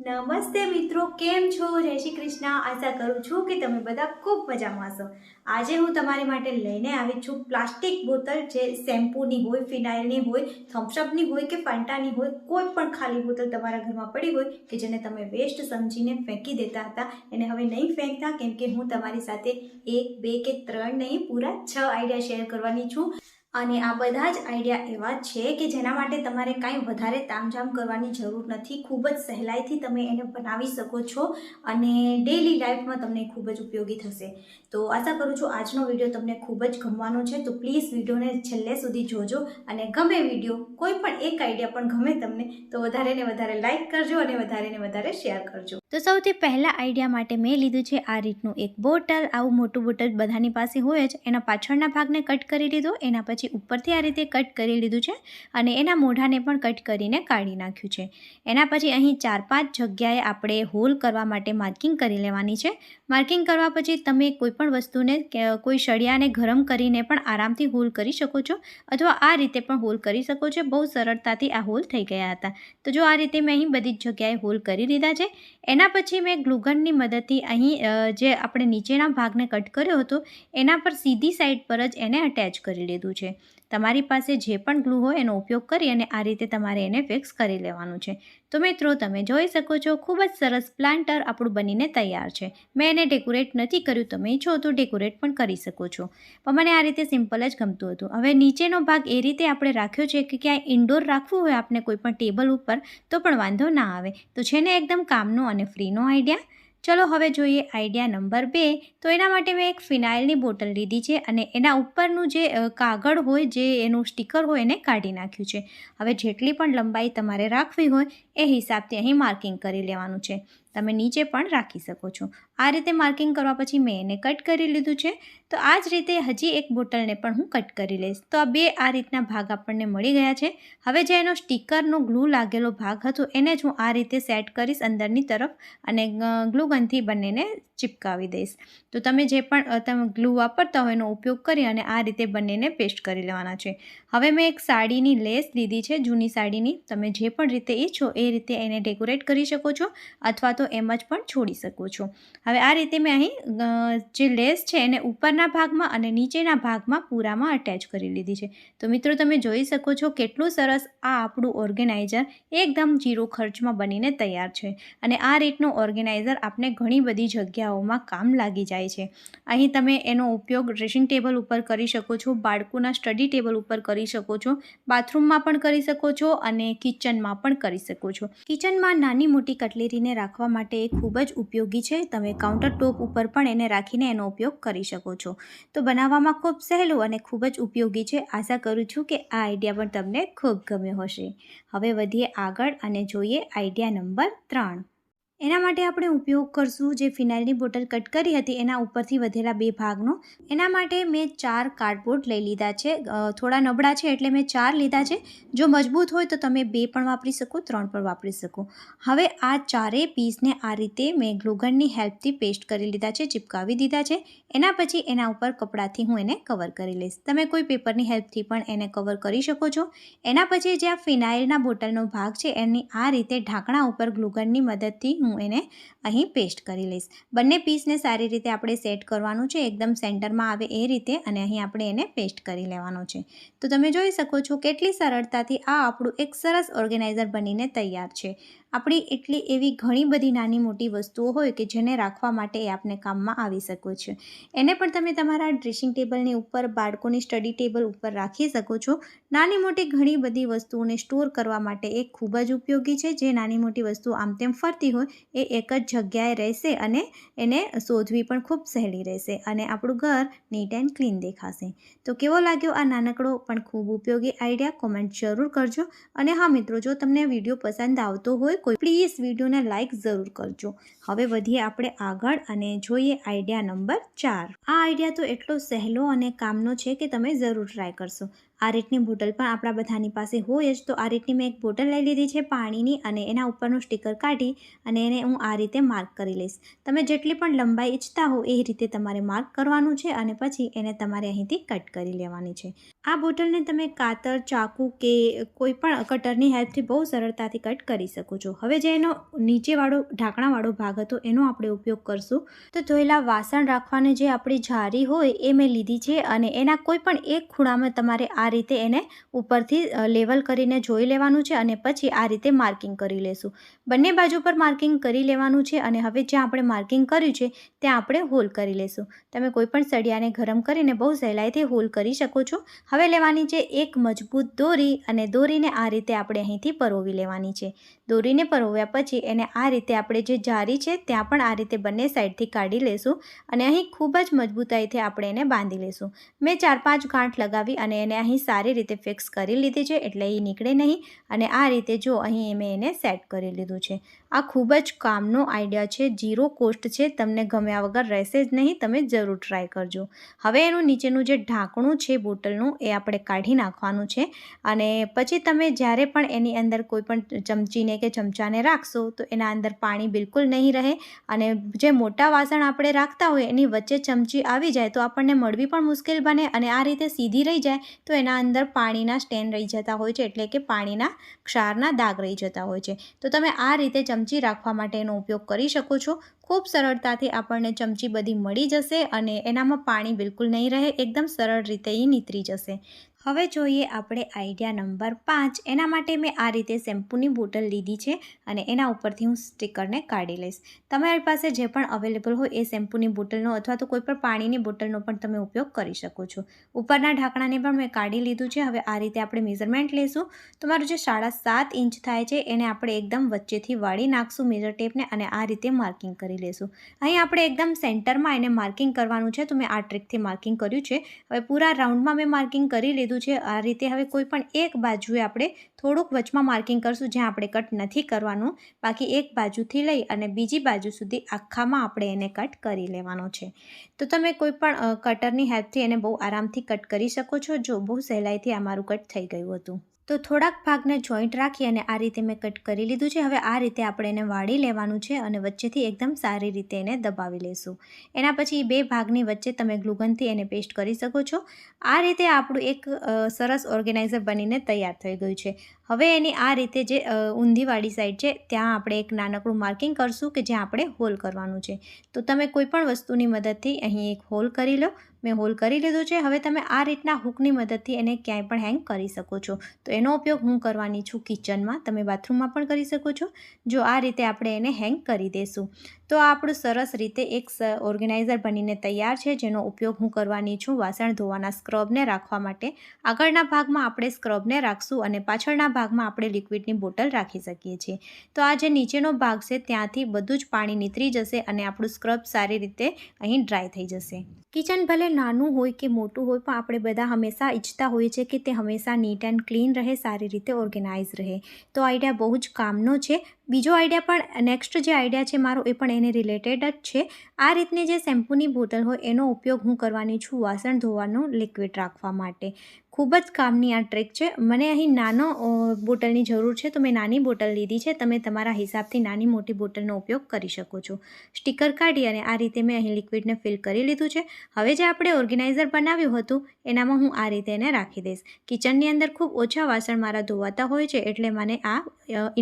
નમસ્તે મિત્રો, કેમ છો? જય શ્રી કૃષ્ણ. આશા કરું છું કે તમે બધા ખૂબ મજામાં હશો. આજે હું તમારી માટે લઈને આવી છું પ્લાસ્ટિક બોતલ જે શેમ્પૂની હોય, ફિનાઇલની હોય, થમ્સઅપની હોય કે ફાંટાની હોય, કોઈ પણ ખાલી બોતલ તમારા ઘરમાં પડી હોય કે જેને તમે વેસ્ટ સમજીને ફેંકી દેતા હતા. એને હવે નહીં ફેંકતા, કેમ કે હું તમારી સાથે એક, બે કે ત્રણ નહીં, પૂરા છ આઈડિયા શેર કરવાની છું. અને આ બધા જ આઈડિયા એવા છે કે જેના માટે તમારે કાંઈ વધારે તામઝામ કરવાની જરૂર નથી. ખૂબ જ સહેલાઈથી તમે એને બનાવી શકો છો અને ડેઈલી લાઈફમાં તમને ખૂબ જ ઉપયોગી થશે. તો આશા કરું છું આજનો વીડિયો તમને ખૂબ જ ગમવાનો છે. તો પ્લીઝ વિડીયોને છેલ્લે સુધી જોજો અને ગમે વીડિયો કોઈ પણ એક આઈડિયા પણ ગમે તમને, તો વધારે ને વધારે લાઈક કરજો અને વધારે ને વધારે શેર કરજો. તો સૌથી પહેલાં આઈડિયા માટે મેં લીધું છે આ રીતનું એક બોટલ. આવું મોટું બોટલ બધાની પાસે હોય જ. એના પાછળના ભાગને કટ કરી લીધો એના પછી ઉપરથી આ રીતે કટ કરી લીધું છે અને એના મોઢાને પણ કટ કરીને કાઢી નાખ્યું છે. એના પછી અહીં ચાર પાંચ જગ્યાએ આપણે હોલ કરવા માટે માર્કિંગ કરી લેવાની છે. માર્કિંગ કરવા પછી તમે કોઈ પણ વસ્તુને કોઈ સળિયાને ગરમ કરીને પણ આરામથી હોલ કરી શકો છો અથવા આ રીતે પણ હોલ કરી શકો છો. બહુ સરળતાથી આ હોલ થઈ ગયા હતા. તો જો આ રીતે મેં અહીં બધી જ જગ્યાએ હોલ કરી લીધા છે. એના પછી મેં ગ્લુગનની મદદથી અહીં જે આપણે નીચેના ભાગને કટ કર્યો હતો એના પર સીધી સાઈડ પર જ એને અટેચ કરી લીધું છે. તમારી પાસે જે પણ ગ્લુ હોય એનો ઉપયોગ કરી અને આ રીતે તમારે એને ફિક્સ કરી લેવાનું છે. તો મિત્રો, તમે જોઈ શકો છો, ખૂબ જ સરસ પ્લાન્ટર આપણું બનીને તૈયાર છે. મેં એને ડેકોરેટ નથી કર્યું, તમે ઈચ્છો તો ડેકોરેટ પણ કરી શકો છો. પણ મને આ રીતે સિમ્પલ જ ગમતું હતું. હવે નીચેનો ભાગ એ રીતે આપણે રાખ્યો છે કે ક્યાંય ઇન્ડોર રાખવું હોય આપણે કોઈ પણ ટેબલ ઉપર, તો પણ વાંધો ના આવે. તો છે ને, એકદમ કામનો અને ફ્રીનો આઈડિયા ચલો હવે જોઈએ આઈડિયા નંબર બે. તો એના માટે મેં એક ફિનાઇલની બોટલ લીધી છે અને એના ઉપરનું જે કાગળ હોય, જે એનું સ્ટીકર હોય એને કાઢી નાખ્યું છે. હવે જેટલી પણ લંબાઈ તમારે રાખવી હોય, એ હિસાબથી અહીં માર્કિંગ કરી લેવાનું છે. તમે નીચે પણ રાખી શકો છો. આ રીતે માર્કિંગ કરવા પછી મેં એને કટ કરી લીધું છે. તો આ જ રીતે હજી એક બોટલને પણ હું કટ કરી લઈશ. તો આ બે આ રીતના ભાગ આપણને મળી ગયા છે. હવે જે એનો સ્ટીકરનો ગ્લુ લાગેલો ભાગ હતો એને જ હું આ રીતે સેટ કરીશ અંદરની તરફ અને ગ્લુ ગનથી બંનેને ચિપકાવી દઈશ. તો તમે જે પણ તમે ગ્લુ વાપરતા હોય એનો ઉપયોગ કરી અને આ રીતે બંનેને પેસ્ટ કરી લેવાના છે. હવે મેં એક સાડીની લેસ લીધી છે, જૂની સાડીની. તમે જે પણ રીતે ઈચ્છો એ રીતે એને ડેકોરેટ કરી શકો છો અથવા તો એમ જ પણ છોડી શકો છો. હવે આ રીતે મેં અહીં જે લેસ છે એને ઉપરના ભાગમાં અને નીચેના ભાગમાં પૂરામાં અટેચ કરી લીધી છે. તો મિત્રો તમે જોઈ શકો છો કેટલું સરસ આ આપણું ઓર્ગેનાઇઝર એકદમ જીરો ખર્ચમાં બનીને તૈયાર છે. અને આ રીતનું ઓર્ગેનાઇઝર આપણે ઘણી બધી જગ્યાઓમાં કામ લાગી જાય છે. અહીં તમે એનો ઉપયોગ ડ્રેસિંગ ટેબલ ઉપર કરી શકો છો, બાળકોના સ્ટડી ટેબલ ઉપર કરી શકો છો, બાથરૂમમાં પણ કરી શકો છો અને કિચનમાં પણ કરી શકો છો. કિચનમાં નાની મોટી કટલેરીને રાખવા માટે એ ખૂબ જ ઉપયોગી છે. તમે કાઉન્ટર ટોપ ઉપર પણ એને રાખીને એનો ઉપયોગ કરી શકો છો. તો બનાવવામાં ખૂબ સહેલું અને ખૂબ જ ઉપયોગી છે. આશા કરું છું કે આ આઈડિયા પણ તમને ખૂબ ગમ્યો હશે. હવે વધીએ આગળ અને જોઈએ આઈડિયા નંબર ત્રણ. એના માટે આપણે ઉપયોગ કરશું જે ફિનાઇલની બોટલ કટ કરી હતી, એના ઉપરથી વધેલા બે ભાગનો. એના માટે મેં ચાર કાર્ડબોર્ડ લઈ લીધા છે. થોડા નબળા છે એટલે મેં ચાર લીધા છે. જો મજબૂત હોય તો તમે બે પણ વાપરી શકો, ત્રણ પણ વાપરી શકો. હવે આ ચારેય પીસને આ રીતે મેં ગ્લુગનની હેલ્પથી પેસ્ટ કરી લીધા છે, ચિપકાવી દીધા છે. એના પછી એના ઉપર કપડાથી હું એને કવર કરી લઈશ. તમે કોઈ પેપરની હેલ્પથી પણ એને કવર કરી શકો છો. એના પછી જે આ ફિનાઇલના બોટલનો ભાગ છે, એની આ રીતે ઢાંકણા ઉપર ગ્લુગનની મદદથી હું એને અહીં પેસ્ટ કરી લઈશ. બંને પીસને સારી રીતે આપણે સેટ કરવાનું છે, એકદમ સેન્ટરમાં આવે એ રીતે અને અહીં આપણે એને પેસ્ટ કરી લેવાનો છે. તો તમે જોઈ શકો છો કેટલી સરળતાથી આ આપણું એક સરસ ઓર્ગેનાઇઝર બનીને તૈયાર છે. આપણી એટલી એવી ઘણી બધી નાની મોટી વસ્તુઓ હોય કે જેને રાખવા માટે એ આપને કામમાં આવી શકો છો. એને પણ તમે તમારા ડ્રેસિંગ ટેબલની ઉપર, બાળકોની સ્ટડી ટેબલ ઉપર રાખી શકો છો. નાની મોટી ઘણી બધી વસ્તુઓને સ્ટોર કરવા માટે એ ખૂબ જ ઉપયોગી છે. જે નાની મોટી વસ્તુ આમ તેમ ફરતી હોય, એ એક જ જગ્યાએ રહેશે અને એને શોધવી પણ ખૂબ સહેલી રહેશે અને આપણું ઘર નીટ એન્ડ ક્લીન દેખાશે. તો કેવો લાગ્યો આ નાનકડો પણ ખૂબ ઉપયોગી આઈડિયા કોમેન્ટ જરૂર કરજો. અને હા મિત્રો, જો તમને વીડિયો પસંદ આવતો હોય કોઈ પ્લીઝ વિડીયોને લાઇક જરૂર કરજો. હવે વધીએ આપણે આગળ અને જોઈએ આઈડિયા નંબર ચાર. આ આઈડિયા તો એટલો સહેલો અને કામનો છે કે તમે જરૂર ટ્રાય કરશો. આ રીતની બોટલ પણ આપણા બધાની પાસે હોય જ. તો આ રીતની મેં એક બોટલ લઈ લીધી છે પાણીની અને એના ઉપરનું સ્ટીકર કાઢી અને એને હું આ રીતે માર્ક કરી લઈશ. તમે જેટલી પણ લંબાઈ ઈચ્છતા હો એ રીતે તમારે માર્ક કરવાનું છે અને પછી એને તમારે અહીંથી કટ કરી લેવાની છે. આ બોટલને તમે કાતર, ચાકુ કે કોઈ પણ કટરની હેલ્પથી બહુ સરળતાથી કટ કરી શકો છો. હવે જે એનો નીચેવાળો, ઢાંકણાવાળો ભાગ હતો એનો આપણે ઉપયોગ કરશું. તો ધોયેલા વાસણ રાખવાની જે આપણી જારી હોય એ મેં લીધી છે અને એના કોઈ પણ એક ખૂણામાં તમારે આ રીતે એને ઉપરથી લેવલ કરીને જોઈ લેવાનું છે અને પછી આ રીતે માર્કિંગ કરી લેશું. બંને બાજુ પર માર્કિંગ કરી લેવાનું છે અને હવે જ્યાં આપણે માર્કિંગ કર્યું છે, ત્યાં આપણે હોલ કરી લેશું. તમે કોઈપણ સળિયાને ગરમ કરીને બહુ સહેલાઈથી હોલ કરી શકો છો. હવે લેવાની છે એક મજબૂત દોરી અને દોરીને આ રીતે આપણે અહીંથી પરોવી લેવાની છે. દોરીને પરોવ્યા પછી એને આ રીતે આપણે જે જારી છે, ત્યાં પણ આ રીતે બંને સાઈડથી કાઢી લેશું અને અહીં ખૂબ જ મજબૂતાઈથી આપણે એને બાંધી લેશું. મેં ચાર પાંચ ગાંઠ લગાવી અને એને અહીં સારી રીતે ફિક્સ કરી લીધી છે એટલે એ નીકળે નહીં. અને આ રીતે જો અહીં મેં એને સેટ કરી લીધું છે. આ ખૂબ જ કામનો આઈડિયા છે જીરો કોસ્ટ છે, તમને ગમ્યા વગર રહેશે જ નહીં, તમે જરૂર ટ્રાય કરજો. હવે એનું નીચેનું જે ઢાંકણું છે બોટલનું, એ આપણે કાઢી નાખવાનું છે. અને પછી તમે જ્યારે પણ એની અંદર કોઈ પણ ચમચીને કે ચમચાને રાખશો, તો એના અંદર પાણી બિલકુલ નહીં રહે. અને જે મોટા વાસણ આપણે રાખતા હોય, એની વચ્ચે ચમચી આવી જાય, તો આપણને મળવી પણ મુશ્કેલ બને અને આ રીતે સીધી રહી જાય, તો એના અંદર પાણીના સ્ટેન રહી જતા હોય છે, એટલે કે પાણીના ક્ષારના દાગ રહી જતા હોય છે. તો તમે આ રીતે ચમચી રાખવા માટે એનો ઉપયોગ કરી શકો છો. ખૂબ સરળતાથી આપણને ચમચી બધી મળી જશે અને એનામાં પાણી બિલકુલ નહીં રહે, એકદમ સરળ રીતે એ નીતરી જશે. હવે જોઈએ આપણે આઈડિયા નંબર પાંચ. એના માટે મેં આ રીતે શેમ્પૂની બોટલ લીધી છે અને એના ઉપરથી હું સ્ટીકરને કાઢી લઈશ. તમારી પાસે જે પણ અવેલેબલ હોય એ શેમ્પૂની બોટલનો અથવા તો કોઈ પણ પાણીની બોટલનો પણ તમે ઉપયોગ કરી શકો છો. ઉપરના ઢાંકણાને પણ મેં કાઢી લીધું છે. હવે આ રીતે આપણે મેઝરમેન્ટ લઈશું. તમારું જે સાડા સાત ઇંચ થાય છે એને આપણે એકદમ વચ્ચેથી વાળી નાખશું મેજર ટેપને અને આ રીતે માર્કિંગ કરી લઈશું. અહીં આપણે એકદમ સેન્ટરમાં એને માર્કિંગ કરવાનું છે. તો મેં આ ટ્રીકથી માર્કિંગ કર્યું છે. હવે પૂરા રાઉન્ડમાં મેં માર્કિંગ કરી લીધું છે, આ રીતે હવે કોઈ પણ એક બાજુએ આપણે થોડુંક વચમાં માર્કિંગ કરશું જ્યાં આપણે કટ નથી કરવાનું. બાકી એક બાજુથી લઈ અને બીજી બાજુ સુધી આખામાં આપણે એને કટ કરી લેવાનો છે. તો તમે કોઈ પણ કટરની હેલ્પથી એને બહુ આરામથી કટ કરી શકો છો. જો બહુ સહેલાઈથી આ મારું કટ થઈ ગયું હતું. તો થોડાક ભાગને જોઈન્ટ રાખી અને આ રીતે મેં કટ કરી લીધું છે. હવે આ રીતે આપણે એને વાળી લેવાનું છે અને વચ્ચેથી એકદમ સારી રીતે એને દબાવી લેશું. એના પછી બે ભાગની વચ્ચે તમે ગ્લુગનથી એને પેસ્ટ કરી શકો છો. આ રીતે આપણું એક સરસ ઓર્ગેનાઇઝર બનીને તૈયાર થઈ ગયું છે. હવે એની આ રીતે જે ઊંધીવાળી સાઈડ છે, ત્યાં આપણે એક નાનકડું માર્કિંગ કરશું કે જ્યાં આપણે હોલ કરવાનું છે. તો તમે કોઈ પણ વસ્તુની મદદથી અહીં એક હોલ કરી લો. મેં હોલ કરી લીધું છે. હવે તમે આ રીતના હૂકની મદદથી એને ક્યાંય પણ હેંગ કરી શકો છો. તો એનો ઉપયોગ હું કરવાની છું કિચનમાં તમે બાથરૂમમાં પણ કરી શકો છો. જો આ રીતે આપણે એને હેંગ કરી દઈશું તો આપણું સરસ રીતે એક ઓર્ગેનાઇઝર બનીને તૈયાર છે, જેનો ઉપયોગ હું કરવાની છું વાસણ ધોવાના સ્ક્રબને રાખવા માટે. આગળના ભાગમાં આપણે સ્ક્રબને રાખશું અને પાછળના ભાગમાં આપણે લિક્વિડની બોટલ રાખી શકીએ છીએ. તો આ જે નીચેનો ભાગ છે, ત્યાંથી બધું જ પાણી નીતરી જશે અને આપણું સ્ક્રબ સારી રીતે અહીં ડ્રાય થઈ જશે. કિચન ભલે નાનું હોય કે મોટું હોય, પણ આપણે બધા હંમેશા ઈચ્છતા હોઈએ છીએ કે તે હંમેશા નીટ એન્ડ ક્લીન રહે, સારી રીતે ઓર્ગેનાઇઝ રહે. તો આઈડિયા બહુ જ કામનો છે. બીજો આઈડિયા પણ નેક્સ્ટ જે આઈડિયા છે મારો એ પણ એને રિલેટેડ જ છે. આ રીતની જે શેમ્પૂની બોટલ હોય એનો ઉપયોગ હું કરવાની છું વાસણ ધોવાનું લિક્વિડ રાખવા માટે. ખૂબ જ કામની આ ટ્રીક છે. મને અહીં નાનો બોટલની જરૂર છે, તો મેં નાની બોટલ લીધી છે. તમે તમારા હિસાબથી નાની મોટી બોટલનો ઉપયોગ કરી શકો છો. સ્ટીકર કાઢી અને આ રીતે મેં અહીં લિક્વિડને ફિલ કરી લીધું છે. હવે જે આપણે ઓર્ગેનાઇઝર બનાવ્યું હતું, એનામાં હું આ રીતે એને રાખી દઈશ. કિચનની અંદર ખૂબ ઓછા વાસણ મારા ધોવાતા હોય છે, એટલે મને આ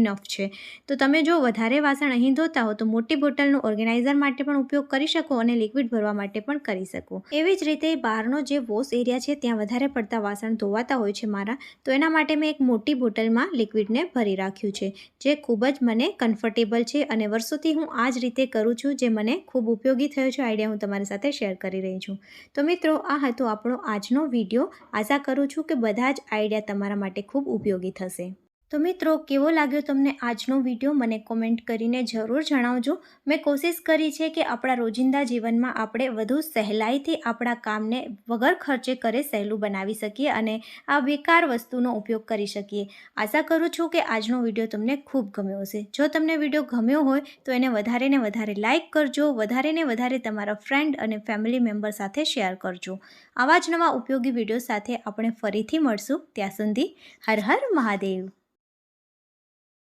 ઇનફ છે. તો તમે જો વધારે વાસણ અહીં ધોતા હો, તો મોટી બોટલનો ઓર્ગેનાઇઝર માટે પણ ઉપયોગ કરી શકો અને લિક્વિડ ભરવા માટે પણ કરી શકો. એવી જ રીતે બહારનો જે વોશ એરિયા છે, ત્યાં વધારે પડતા વાસણ ધોવાતા હોય છે મારા, તો એના માટે મેં એક મોટી બોટલમાં લિક્વિડને ભરી રાખ્યું છે, જે ખૂબ જ મને કમ્ફર્ટેબલ છે અને વર્ષોથી હું આ જ રીતે કરું છું, જે મને ખૂબ ઉપયોગી થયો છે, આઈડિયા હું તમારી સાથે શેર કરી રહી છું. તો મિત્રો, આ હતો આપણો આજનો વીડિયો. આશા કરું છું કે બધા જ આઈડિયા તમારા માટે ખૂબ ઉપયોગી થશે. તો મિત્રો, કેવો લાગ્યો તમને આજનો વીડિયો? મને કોમેન્ટ કરીને જરૂર જણાવજો. મેં કોશિશ કરી છે કે આપણા રોજિંદા જીવનમાં આપણે વધુ સહેલાઈથી આપણા કામને વગર ખર્ચે કરે સહેલું બનાવી શકીએ અને આ બેકાર વસ્તુનો ઉપયોગ કરી શકીએ. આશા કરું છું કે આજનો વીડિયો તમને ખૂબ ગમ્યો હશે. જો તમને વીડિયો ગમ્યો હોય, તો એને વધારે ને વધારે લાઇક કરજો, વધારે ને વધારે તમારા ફ્રેન્ડ અને ફેમિલી મેમ્બર સાથે શેર કરજો. આવા જ નવા ઉપયોગી વીડિયો સાથે આપણે ફરીથી મળશું. ત્યાં સુધી હર હર મહાદેવ.